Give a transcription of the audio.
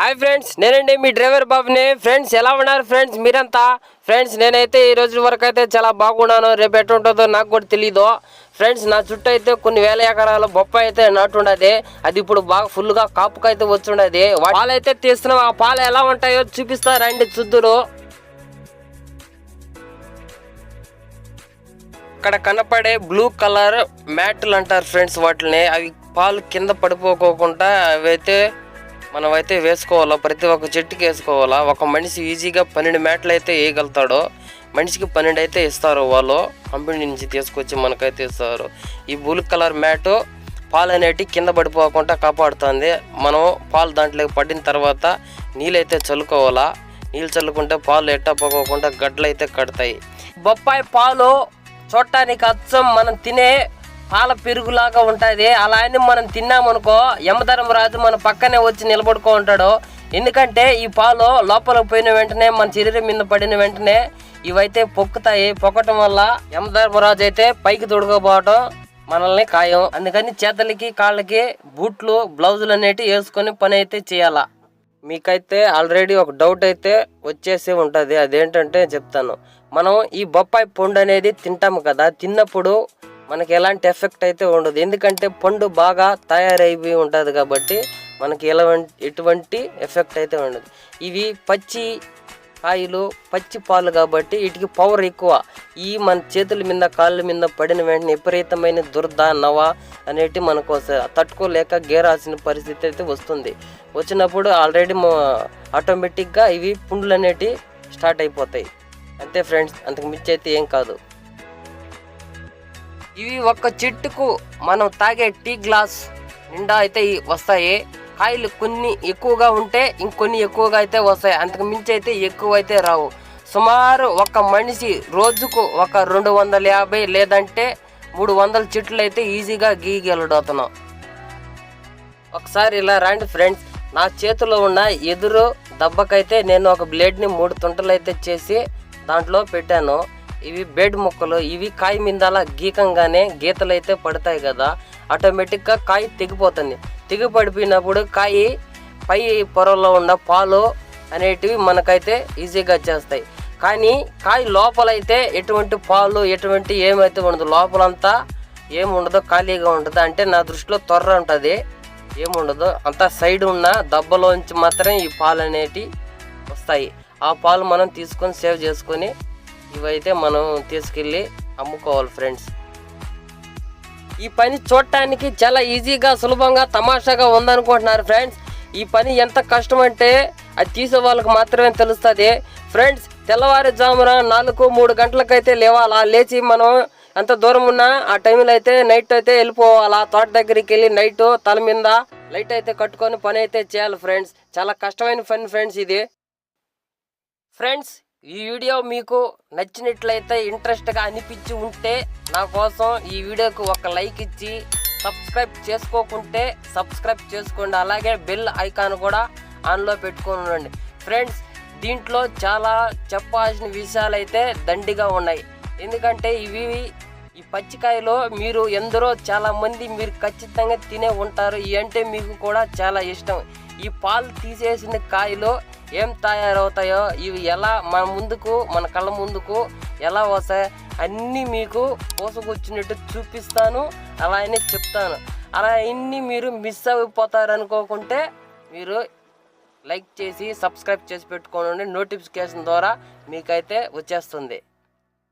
Hi friends నేనండి మీ driver బాబుని. Friends ఎలా ఉన్నారు ఫ్రెండ్స్? మీరంతా? ఫ్రెండ్స్ నేనైతే ఈ రోజు వరకు అయితే చాలా బాగున్నాను. రేపు ఎట్లా నాకు కూడా తెలియదు ఫ్రెండ్స్ నా చుట్టూ అయితే కొన్ని వేల ఎకరాల బొప్పాయి అయితే నాటుండది అది ఇప్పుడు బాగా ఫుల్గా కాపుకైతే వచ్చుండది పాలు అయితే తీస్తున్నాం. ఆ పాలు ఎలా ఉంటాయో చూపిస్తారండి చుద్దురు. ఇక్కడ కనపడే బ్లూ కలర్ మ్యాట్లు అంటారు ఫ్రెండ్స్ వాటిని. అవి పాలు కింద పడిపోకోకుండా అవైతే మనమైతే వేసుకోవాలా? ప్రతి ఒక్క చెట్టుకి వేసుకోవాలా? ఒక మనిషి ఈజీగా పన్నెండు మ్యాట్లు అయితే వేయగలుగుతాడో? మనిషికి పన్నెండు అయితే ఇస్తారు వాళ్ళు. కంపెనీ నుంచి తీసుకొచ్చి మనకైతే ఇస్తారు. ఈ బ్లూ కలర్ మ్యాటు పాలు అనేటివి కింద పడిపోకుండా కాపాడుతుంది. మనం పాలు దాంట్లోకి పడిన తర్వాత నీళ్ళైతే చల్లుకోవాలా? నీళ్ళు చల్లుకుంటే పాలు ఎట్టా గడ్డలు అయితే కడతాయి. బొప్పాయి పాలు చూడటానికి అచ్చం మనం తినే పాల పెరుగులాగా ఉంటుంది. అలా అని మనం తిన్నామనుకో యమధర్మరాజు మన పక్కనే వచ్చి నిలబడుకో ఉంటాడు. ఎందుకంటే ఈ పాలు లోపలికి పోయిన వెంటనే మన శరీరం మీద పడిన వెంటనే ఇవైతే పొక్కుతాయి. పొక్కటం వల్ల యమధర్మరాజు అయితే పైకి తొడుకోపోవటం మనల్ని ఖాయం. అందుకని చేతులకి కాళ్ళకి బూట్లు బ్లౌజులు అనేటివి వేసుకొని పని అయితే చేయాలా. మీకైతే ఆల్రెడీ ఒక డౌట్ అయితే వచ్చేసి ఉంటుంది. అదేంటంటే చెప్తాను. మనం ఈ బొప్పాయి పండు అనేది తింటాము కదా. తిన్నప్పుడు మనకి ఎలాంటి ఎఫెక్ట్ అయితే ఉండదు. ఎందుకంటే పండు బాగా తయారైపోయి ఉంటుంది కాబట్టి మనకి ఎలా ఎటువంటి ఎఫెక్ట్ అయితే ఉండదు. ఇవి పచ్చి కాయలు పచ్చి పాలు కాబట్టి వీటికి పవర్ ఎక్కువ. ఈ మన చేతుల మీద కాళ్ళ మీద పడిన వెంటనే విపరీతమైన దురద నవ అనేటి మనకు తట్టుకోలేక గేరాల్సిన పరిస్థితి అయితే వస్తుంది. వచ్చినప్పుడు ఆల్రెడీ ఆటోమేటిక్గా ఇవి పుండ్లు అనేటివి స్టార్ట్ అయిపోతాయి. అంతే ఫ్రెండ్స్ అంతకు మించి అయితే ఏం కాదు. ఇవి ఒక్క చెట్టుకు మనం తాగే టీ గ్లాస్ నిండా అయితే వస్తాయి. కాయలు కొన్ని ఎక్కువగా ఉంటే ఇంకొన్ని ఎక్కువగా అయితే వస్తాయి. అంతకు మించి అయితే ఎక్కువ అయితే రావు. సుమారు ఒక మనిషి రోజుకు ఒక రెండు వందల యాభై లేదంటే మూడు వందల చెట్లు అయితే ఈజీగా గీయగలడు అతను ఒకసారి ఇలా రండి ఫ్రెండ్స్. నా చేతిలో ఉన్న ఎదురు దెబ్బకైతే నేను ఒక బ్లేడ్ని మూడు తుంటలు అయితే చేసి దాంట్లో పెట్టాను. ఇవి బెడ్ మొక్కలు ఇవి కాయ మిందాల గీకంగానే గీతలు అయితే పడతాయి కదా. ఆటోమేటిక్గా కాయ తెగిపోతుంది. తెగి పడిపోయినప్పుడు కాయ పై పొరలో ఉన్న పాలు అనేటివి మనకైతే ఈజీగా వచ్చేస్తాయి. కానీ కాయ లోపలైతే ఎటువంటి పాలు ఎటువంటి ఏమైతే ఉండదు. లోపలంతా ఏముండదు ఖాళీగా ఉంటుంది అంటే నా దృష్టిలో త్వర ఉంటుంది. ఏముండదు అంతా సైడ్ ఉన్న దెబ్బలోంచి మాత్రమే ఈ పాలు అనేటివి వస్తాయి. ఆ పాలు మనం తీసుకొని సేవ్ చేసుకొని ఇవైతే మనం తీసుకెళ్ళి అమ్ముకోవాలి ఫ్రెండ్స్ ఈ పని చూడటానికి చాలా ఈజీగా సులభంగా తమాషాగా ఉందనుకుంటున్నారు ఫ్రెండ్స్ ఈ పని ఎంత కష్టం అంటే అది తీసే వాళ్ళకి మాత్రమే తెలుస్తుంది. ఫ్రెండ్స్ తెల్లవారుజామున నాలుగు మూడు గంటలకైతే లేవాలా? లేచి మనం ఎంత దూరం ఉన్నా ఆ టైంలో అయితే నైట్ అయితే వెళ్ళిపోవాలా? తోట దగ్గరికి వెళ్ళి నైట్ తల మీద లైట్ అయితే కట్టుకొని పని అయితే చేయాలి ఫ్రెండ్స్ చాలా కష్టమైన పని ఫ్రెండ్స్ ఇది. ఫ్రెండ్స్ ఈ వీడియో మీకు నచ్చినట్లయితే ఇంట్రెస్ట్గా అనిపించి ఉంటే నా కోసం ఈ వీడియోకు ఒక లైక్ ఇచ్చి సబ్స్క్రైబ్ చేసుకోకుంటే సబ్స్క్రైబ్ చేసుకోండి. అలాగే బెల్ ఐకాన్ కూడా ఆన్లో పెట్టుకొని ఉండండి. ఫ్రెండ్స్ దీంట్లో చాలా చెప్పాల్సిన విషయాలు అయితే దండిగా ఉన్నాయి. ఎందుకంటే ఇవి ఈ పచ్చికాయలో మీరు ఎందరో చాలా మంది మీరు ఖచ్చితంగా తినే ఉంటారు. ఇవి అంటే మీకు కూడా చాలా ఇష్టం. ఈ పాలు తీసేసిన కాయలు ఏం తయారవుతాయో ఇవి ఎలా మన ముందుకు మన కళ్ళ ముందుకు ఎలా వస్తాయి అన్నీ మీకు పోసుకొచ్చినట్టు చూపిస్తాను అలా అని చెప్తాను. అలా అన్నీ మీరు మిస్ అయిపోతారు అనుకోకుంటే మీరు లైక్ చేసి సబ్స్క్రైబ్ చేసి పెట్టుకోండి. నోటిఫికేషన్ ద్వారా మీకైతే వచ్చేస్తుంది.